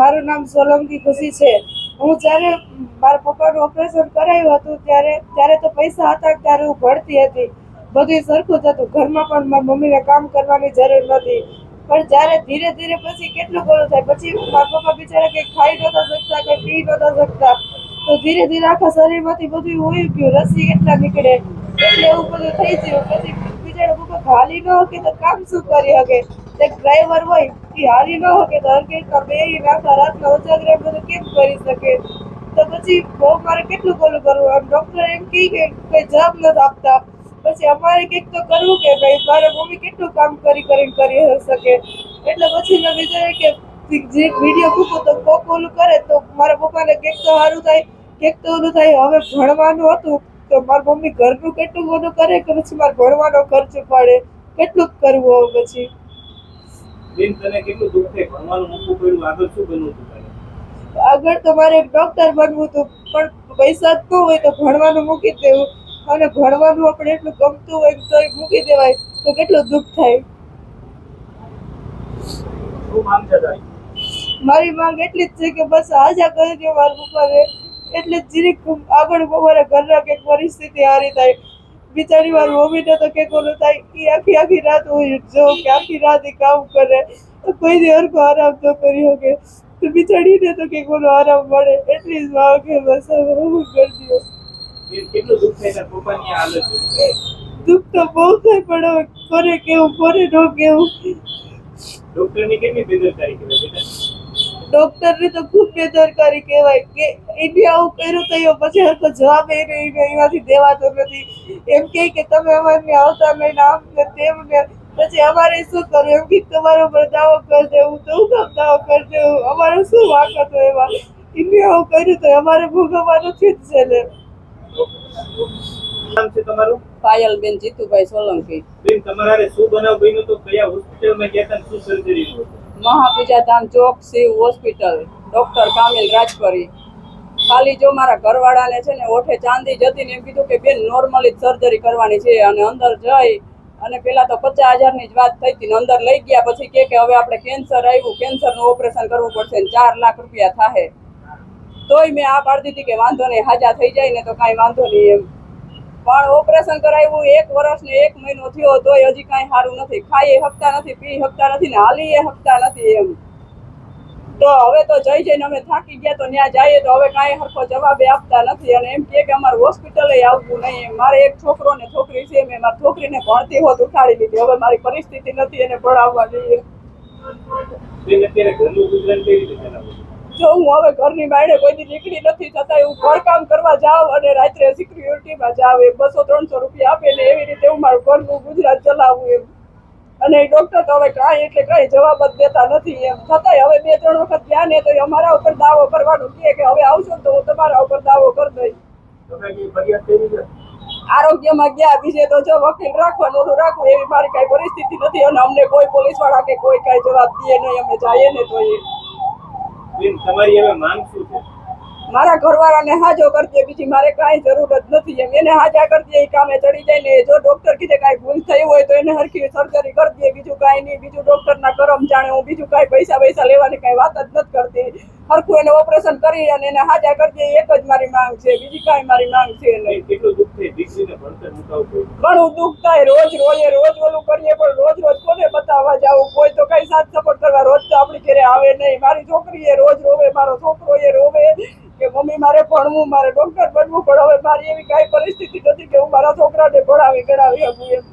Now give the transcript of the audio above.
મારું નામ સોલંકી ખુશી છે. હું જ્યારે મારા પપ્પાનું ઓપરેશન કરાયું હતું ત્યારે ત્યારે તો પૈસા હતા ત્યારે હું ભણતી હતી. બધું સરખું જ હતું. ઘરમાં પણ મારી મમ્મીને કામ કરવાની જરૂર નથી પણ જ્યારે ધીરે ધીરે પછી કેટલું ઘણું થાય, પછી મારા પપ્પા બિચારા કંઈ ખાઈ નહોતા શકતા, કંઈ પી નહોતા શકતા. તો ધીરે ધીરે આખા શરીરમાંથી બધું હોઈ ગયું. રસી કેટલા નીકળે. એટલે એવું બધું થઈ ગયું. પછી બિચારા પપ્પા ખાલી ન શકે તો કામ શું કરી શકે? એક ડ્રાઈવર હોય એ હાલી ન શકે તો હરકેટમાં બે આખા રાતના ઉજાગરા બધું કેમ કરી શકે? તો પછી બહુ મારે કેટલું બોલું કરવું આમ ડૉક્ટર એમ કહે કે કોઈ જવાબ નથી આપતા. પછી અમારે કંઈક તો કરવું કે ભાઈ? મારા મમ્મી કેટલું કામ કરી કરીને કરી શકે. એટલે પછી મેં વિચાર્યું કે જે વીડિયો મૂકું તો કોક ઓલું કરે તો મારા પપ્પાને કંઈક તો સારું થાય, કંઈક તો ઓલું થાય. હવે ભણવાનું હતું તો મારી મમ્મી ઘરનું કેટલું બધું કરે કે પછી મારે ભણવાનો ખર્ચ પડે? કેટલું કરવું હવે પછી? બેન તને કેટલું દુઃખ થાય ભણવાનું મૂકવું પડ્યું આગળ શું બનવું હતું આગળ તો મારે ડોક્ટર બનવું હતું પણ પૈસા જ ન હોય તો ભણવાનું મૂકી દેવું. અને ભણવાનું આપણે એટલું ગમતું હોય તો મૂકી દેવાય. તો કેટલું દુઃખ થાય? મારી માંગ એટલી જ છે કે બસ આજા કરી દો મારા પપ્પાને એટલે જ જીરીક આગળ મારા ઘરના કંઈક પરિસ્થિતિ હારી થાય. બિચારી મારી મમ્મીને તો કે ઓલું થાય એ આખી આખી રાત હું જો કે આખી રાત એ કામ કરે. તો કોઈ દી હરખો આરામ તો કરી શકે. તો બિચારીને તો કે કોનો આરામ મળે. એટલી જ માંગ છે બસ હું કરી દો દુઃખ તો બહુ થાય પણ હવે કોને કેવું કોને ન કેવું ડોક્ટરની કેટલી બેદરકારી કહેવાય બેટા? ડોક્ટરની તો ખૂબ બેદરકારી કહેવાય કે એને આવું કર્યું તો પછી હરખો જવાબ એ નહીં ને એનાથી દેવાતો નથી. એમ કહે કે તમે અમારને આવતા નહીં ને આમ ને તેમ ને. પછી અમારે શું કરવું? એમ કે તમારો પર દાવો કરી દેવું તો હું કામ દાવો કરી દેવું? અમારો શું વાંક હતો એમાં એને આવું કર્યું તો અમારે ભોગવવાનું જ છે ને નામ છે તમારું? પાયલબેન જીતુભાઈ સોલંકી. બેન તમારા શું બનાવ બન્યું તો કયા હોસ્પિટલમાં ગયા હતા શું સર્જરી હતું ધામ ચોક શિવ હોસ્પિટલ, ડોક્ટર કામિલ રાજપરી. ખાલી જો મારા ઘરવાળાને છે ને ઓઠે ચાંદી જતી ને એમ કીધું કે બેન નોર્મલી સર્જરી કરવાની છે અને અંદર જઈ અને પેલા તો પચાસ હજારની જ વાત થઈ હતી અંદર લઈ ગયા, પછી કે કે હવે આપણે કેન્સર આવ્યું કેન્સરનું ઓપરેશન કરવું પડશે ને ચાર લાખ રૂપિયા થાય તોય મેં આ પાડી દીધી કે વાંધો નહીં, હાજા થઈ જાય ને તો કાંઈ વાંધો નહીં એમ. પણ ઓપરેશન કરાવ્યું, એક વર્ષ ને એક મહિનો થયો, તોય હજી કાંઈ સારું નથી. ખાઈ હકતા નથી પી હકતા નથી ને હાલી હકતા નથી એમ. તો હવે તો જઈ જઈને અમે થાકી ગયા, તો ત્યાં જઈએ, તો હવે કાંઈ હરખો જવાબે આપતા નથી. અને એમ કે અમારે હોસ્પિટલે આવવું નહીં મારે એક છોકરો ને છોકરી છે, મેં મારી છોકરીને ભણતી હોત, ઉઠાડી લીધી. હવે મારી પરિસ્થિતિ નથી, એને ભણાવવા જોઈએ. જો હું હવે ઘરની બાયણે કોઈથી નીકળી નથી છતાંય હું ઘરકામ કરવા જાઉં અને રાત્રે સિક્યુરિટીમાં જાઉં એ બસો ત્રણસો રૂપિયા આપે ને એવી રીતે હું મારું ઘરનું ગુજરાત ચલાવું એમ. અને ડોક્ટર તો હવે કાંઈ એટલે કાંઈ જવાબ જ દેતા નથી એમ. છતાંય હવે બે ત્રણ વખત ગયા ને તો અમારા ઉપર દાવો કરવાનું કહે કે હવે આવશો તો હું તમારા ઉપર દાવો કરી દઈશ. આરોગ્યમાં ગયા બીજે તો જો વકીલ રાખવાનું ઓલું રાખવું એવી મારી કાંઈ પરિસ્થિતિ નથી. અને અમને કોઈ પોલીસવાળા કે કોઈ કાંઈ જવાબ દે નહીં અમે જઈએ ને તો એ. તમારી હવે માંગ શું છે? મારા ઘરવાળાને હાજો કરતી બીજી મારે કાંઈ જરૂર જ નથી એમ. એને હાજા કરતી એ કામે ચડી જાય ને જો ડોક્ટર કીધે કાંઈ ભૂલ થઈ હોય તો એને હરખી સર્જરી કરી દે બીજું કાંઈ નહીં બીજું ડોક્ટરના કરમ જાણે હું બીજું કાંઈ પૈસા પૈસા લેવાની કાંઈ વાત જ નથી કરતી. હરખું એને ઓપરેશન કરી અને એને હાજા કરી દે એક જ મારી માંગ છે બીજી કાંઈ મારી માંગ છે નહીં. કેટલું દુઃખ થાય? દીકરીને ભણતર મુકાવવું ઘણું દુઃખ થાય રોજ રોઈએ રોજ ઓલું કરીએ પણ રોજ રોજ કોને બતાવવા જાવું કોઈ તો કઈ સાથ સપોર્ટ કરવા રોજ તો આપણી ઘરે આવે નહીં, મારી છોકરી એ રોજ રોવે, મારો છોકરો એ રોવે કે મમ્મી, મારે ભણવું, મારે ડોક્ટર બનવું, પણ હવે મારી એવી કાંઈ પરિસ્થિતિ નથી કે હું મારા છોકરાને ભણાવી ગણાવી શકું એમ.